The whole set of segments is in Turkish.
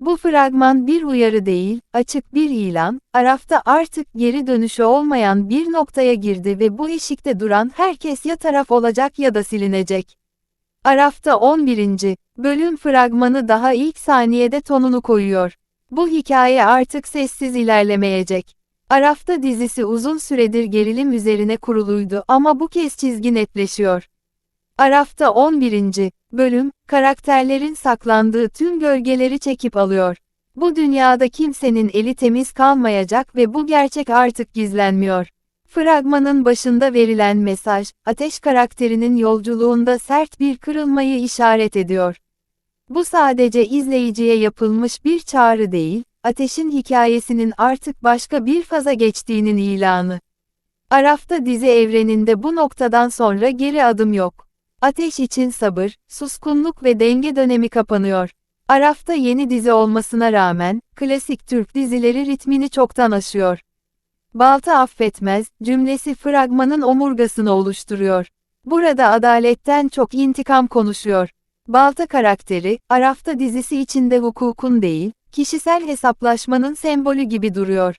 Bu fragman bir uyarı değil, açık bir ilan, Araf'ta artık geri dönüşü olmayan bir noktaya girdi ve bu eşikte duran herkes ya taraf olacak ya da silinecek. Araf'ta 11. bölüm fragmanı daha ilk saniyede tonunu koyuyor. Bu hikaye artık sessiz ilerlemeyecek. Araf'ta dizisi uzun süredir gerilim üzerine kuruluydu ama bu kez çizgi netleşiyor. Araf'ta 11. bölüm, karakterlerin saklandığı tüm gölgeleri çekip alıyor. Bu dünyada kimsenin eli temiz kalmayacak ve bu gerçek artık gizlenmiyor. Fragmanın başında verilen mesaj, Ateş karakterinin yolculuğunda sert bir kırılmayı işaret ediyor. Bu sadece izleyiciye yapılmış bir çağrı değil, Ateş'in hikayesinin artık başka bir faza geçtiğinin ilanı. Araf'ta dizi evreninde bu noktadan sonra geri adım yok. Ateş için sabır, suskunluk ve denge dönemi kapanıyor. Araf'ta yeni dizi olmasına rağmen, klasik Türk dizileri ritmini çoktan aşıyor. Balta affetmez, cümlesi fragmanın omurgasını oluşturuyor. Burada adaletten çok intikam konuşuyor. Balta karakteri, Araf'ta dizisi içinde hukukun değil, kişisel hesaplaşmanın sembolü gibi duruyor.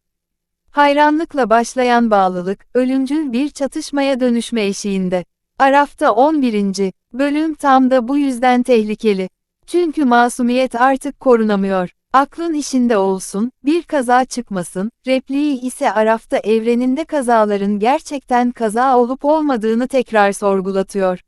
Hayranlıkla başlayan bağlılık, ölümcül bir çatışmaya dönüşme eşiğinde. Araf'ta 11. bölüm tam da bu yüzden tehlikeli. Çünkü masumiyet artık korunamıyor. Aklın işinde olsun, bir kaza çıkmasın, repliği ise Araf'ta evreninde kazaların gerçekten kaza olup olmadığını tekrar sorgulatıyor.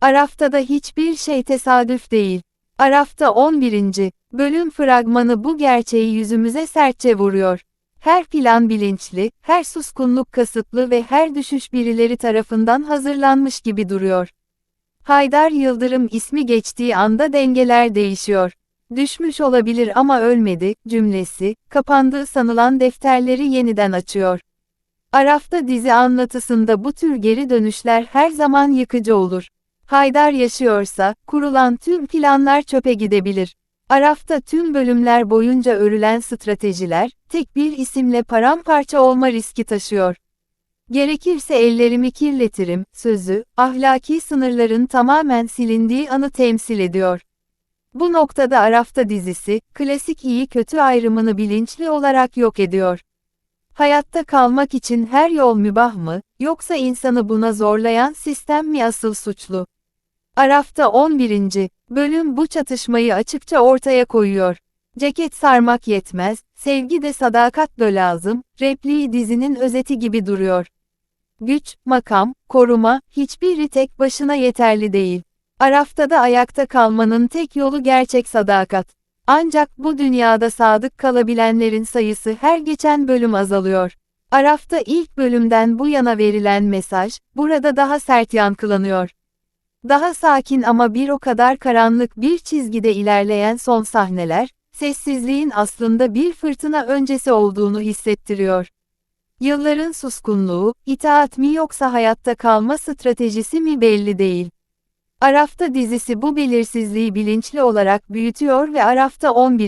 Araf'ta da hiçbir şey tesadüf değil. Araf'ta 11. bölüm fragmanı bu gerçeği yüzümüze sertçe vuruyor. Her plan bilinçli, her suskunluk kasıtlı ve her düşüş birileri tarafından hazırlanmış gibi duruyor. Haydar Yıldırım ismi geçtiği anda dengeler değişiyor. Düşmüş olabilir ama ölmedi, cümlesi, kapandığı sanılan defterleri yeniden açıyor. Araf'ta dizi anlatısında bu tür geri dönüşler her zaman yıkıcı olur. Haydar yaşıyorsa, kurulan tüm planlar çöpe gidebilir. Araf'ta tüm bölümler boyunca örülen stratejiler, tek bir isimle paramparça olma riski taşıyor. Gerekirse ellerimi kirletirim, sözü, ahlaki sınırların tamamen silindiği anı temsil ediyor. Bu noktada Araf'ta dizisi, klasik iyi kötü ayrımını bilinçli olarak yok ediyor. Hayatta kalmak için her yol mübah mı, yoksa insanı buna zorlayan sistem mi asıl suçlu? Araf'ta 11. bölüm bu çatışmayı açıkça ortaya koyuyor. Ceket sarmak yetmez, sevgi de sadakat da lazım, repliği dizinin özeti gibi duruyor. Güç, makam, koruma, hiçbiri tek başına yeterli değil. Araf'ta da ayakta kalmanın tek yolu gerçek sadakat. Ancak bu dünyada sadık kalabilenlerin sayısı her geçen bölüm azalıyor. Araf'ta ilk bölümden bu yana verilen mesaj, burada daha sert yankılanıyor. Daha sakin ama bir o kadar karanlık bir çizgide ilerleyen son sahneler, sessizliğin aslında bir fırtına öncesi olduğunu hissettiriyor. Yılların suskunluğu, itaat mi yoksa hayatta kalma stratejisi mi belli değil. Araf'ta dizisi bu belirsizliği bilinçli olarak büyütüyor ve Araf'ta 11